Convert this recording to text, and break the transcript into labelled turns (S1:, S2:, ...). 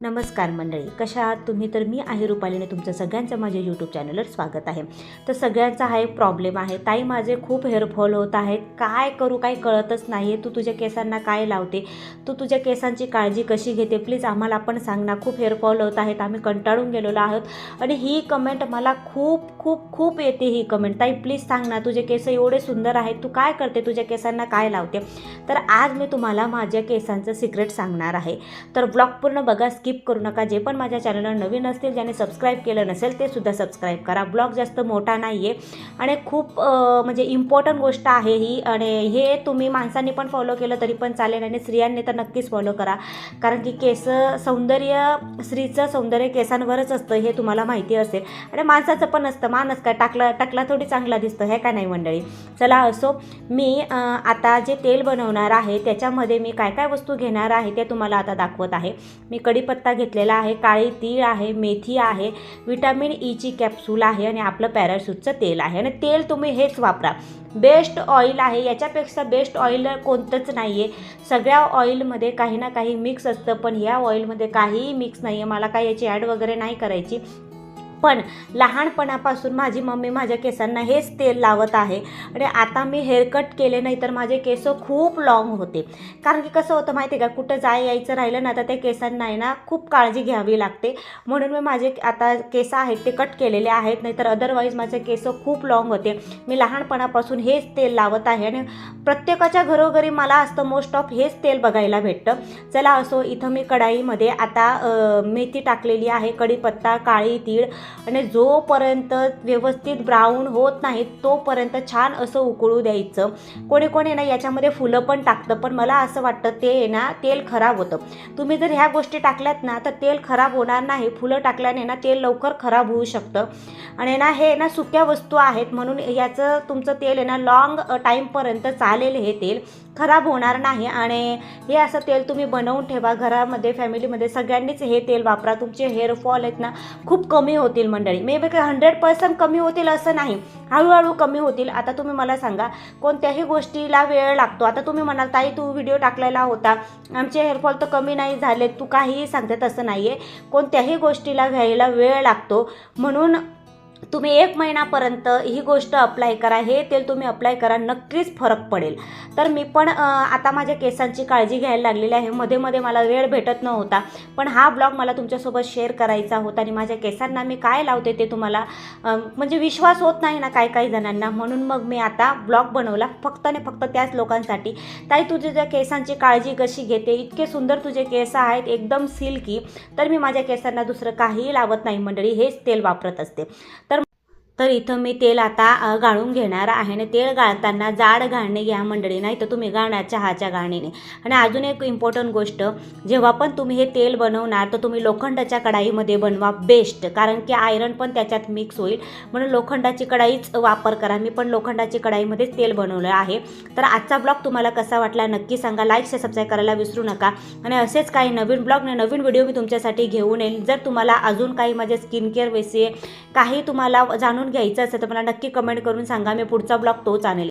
S1: नमस्कार मंडळी कशा आहात तुम्ही? तर मी आहे रुपालीने तुमचं सगळ्यांचं माझ्या यूट्यूब चॅनलवर स्वागत आहे. तर सगळ्यांचा हा एक प्रॉब्लेम आहे. ताई माझे खूप हेअरफॉल होत आहेत. काय करू काही कळतच नाही आहे तू तुझ्या केसांना काय लावते? तू तुझ्या केसांची काळजी कशी घेते? प्लीज आम्हाला पण सांग ना. खूप हेअरफॉल होत आहेत. आम्ही कंटाळून गेलेलो आहोत. आणि ही कमेंट मला खूप खूप खूप येते ही कमेंट ताई प्लीज सांग ना. तुझे केस एवढे सुंदर आहेत. तू काय करते? तुझ्या केसांना काय लावते? तर आज मी तुम्हाला माझ्या केसांचं सिक्रेट सांगणार आहे. तर ब्लॉग पूर्ण बघा स्किप करू नका. जे पण माझ्या चॅनलला नवीन असतील ज्याने सबस्क्राईब केलं नसेल ते सुद्धा सबस्क्राईब करा. ब्लॉग जास्त मोठा नाही आहे आणि खूप म्हणजे इम्पॉर्टंट गोष्ट आहे ही. आणि हे तुम्ही माणसांनी पण फॉलो केलं तरी पण चालेल आणि स्त्रियांनी तर नक्कीच फॉलो करा. कारण की केस सौंदर्य स्त्रीचं सौंदर्य केसांवरच असतं हे तुम्हाला माहिती असेल. आणि माणसाचं पण असतं. माणस काय टाकला टाकला थोडी चांगला दिसतं हे का नाही मंडळी. चला असो मी आता जे तेल बनवणार आहे त्याच्यामध्ये मी काय काय वस्तू घेणार आहे ते तुम्हाला आता दाखवत आहे. मी कढीपत्ता घेतलेला आहे काळी तीळ आहे मेथी आहे विटॅमिन ईची e कॅप्सूल आहे आणि आपलं पॅराशूटचं तेल आहे. आणि तेल तुम्ही हेच वापरा. बेस्ट ऑइल आहे. याच्यापेक्षा बेस्ट ऑइल कोणतंच नाही आहे सगळ्या ऑइलमध्ये काही ना काही मिक्स असतं पण ह्या ऑइलमध्ये काहीही मिक्स नाही आहे मला काही याची ॲड वगैरे नाही करायची. पण लहानपणापासून माझी मम्मी माझ्या केसांना हेच तेल लावत आहे. आणि आता मी हेअरकट केले नाही तर माझे केस खूप लॉंग होते. कारण की कसं होतं माहिती आहे का? कुठं जाय यायचं राहिलं ना तर त्या केसांना आहे ना खूप काळजी घ्यावी लागते. म्हणून मी माझे आता केस आहेत ते कट केलेले आहेत. नाहीतर अदरवाईज माझे केस खूप लॉंग होते. मी लहानपणापासून हेच तेल लावत आहे. आणि प्रत्येकाच्या घरोघरी मला असतं मोस्ट ऑफ हेच तेल बघायला भेटतं. चला असो इथं मी कढाईमध्ये आता मेथी टाकलेली आहे कढीपत्ता काळी तीळ आणि जोपर्यंत व्यवस्थित ब्राऊन होत नाही तोपर्यंत छान असं उकळू द्यायचं. कोणी कोणी ना याच्यामध्ये फुलं पण टाकतं पण मला असं वाटतं ते आहे ना तेल खराब होतं. तुम्ही जर ह्या गोष्टी टाकल्यात ना तर तेल खराब होणार नाही. फुलं टाकल्याने ना तेल लवकर खराब होऊ शकतं. आणि ना हे ना सुक्या वस्तू आहेत म्हणून याचं तुमचं तेल आहे ना लॉंग टाईमपर्यंत चालेल हे तेल. खराब होणार नाही आणि हे असं तेल तुम्ही बनवून ठेवा. घरामध्ये फॅमिलीमध्ये सगळ्यांनीच हे तेल वापरा. तुमचे हेअरफॉल आहेत ना खूप कमी होतील मंडळी. मे बी हंड्रेड पर्सेंट कमी होतील असं नाही. हळूहळू कमी होतील. आता तुम्ही मला सांगा कोणत्याही गोष्टीला वेळ लागतो. आता तुम्ही म्हणाल ताई तू व्हिडिओ टाकलेला होता. आमचे हेअरफॉल तर कमी नाही झाले तू काहीही सांगते तसं नाही आहे कोणत्याही गोष्टीला घ्यायला वेळ लागतो. म्हणून तुम्ही एक महिनापर्यंत ही गोष्ट अप्लाय करा हे तेल तुम्ही अप्लाय करा नक्कीच फरक पडेल. तर मी पण आता माझ्या केसांची काळजी घ्यायला लागलेली आहे. मध्ये मध्ये मला वेळ भेटत नव्हता. पण हा ब्लॉग मला तुमच्यासोबत शेअर करायचा होता आणि माझ्या केसांना मी काय लावते ते तुम्हाला म्हणजे विश्वास होत नाही ना काही काही जणांना. म्हणून मग मी आता ब्लॉग बनवला फक्त आणि फक्त त्याच लोकांसाठी. ताई तू ज्या केसांची काळजी कशी घेते? इतके सुंदर तुझे केस आहेत एकदम सिल्की. तर मी माझ्या केसांना दुसरं काहीही लावत नाही मंडळी हेच तेल वापरत असते. तर तर इथं मी तेल आता गाळून घेणार आहे आणि तेल गाळताना जाड गाळणे घ्या मंडळी नाही तर तुम्ही गाळणार चहाच्या गाळणीने. आणि अजून एक इम्पॉर्टंट गोष्ट जेव्हा पण तुम्ही हे तेल बनवणार तर तुम्ही लोखंडाच्या कढाईमध्ये बनवा बेस्ट कारण की आयरन पण त्याच्यात मिक्स होईल. म्हणून लोखंडाची कढाईच वापर करा. मी पण लोखंडाची कढाईमध्येच तेल बनवलं आहे. तर आजचा ब्लॉग तुम्हाला कसा वाटला नक्की सांगा. लाईक शेअर सबस्क्राईब करायला विसरू नका. आणि असेच काही नवीन ब्लॉग आणि नवीन व्हिडिओ मी तुमच्यासाठी घेऊन येईल जर तुम्हाला अजून काही माझे स्किन केअर विषयी काही तुम्हाला जाणून जाणून घ्यायचं असेल तर मला नक्की कमेंट करून सांगा. मी पुढचा ब्लॉग तोच आणेल.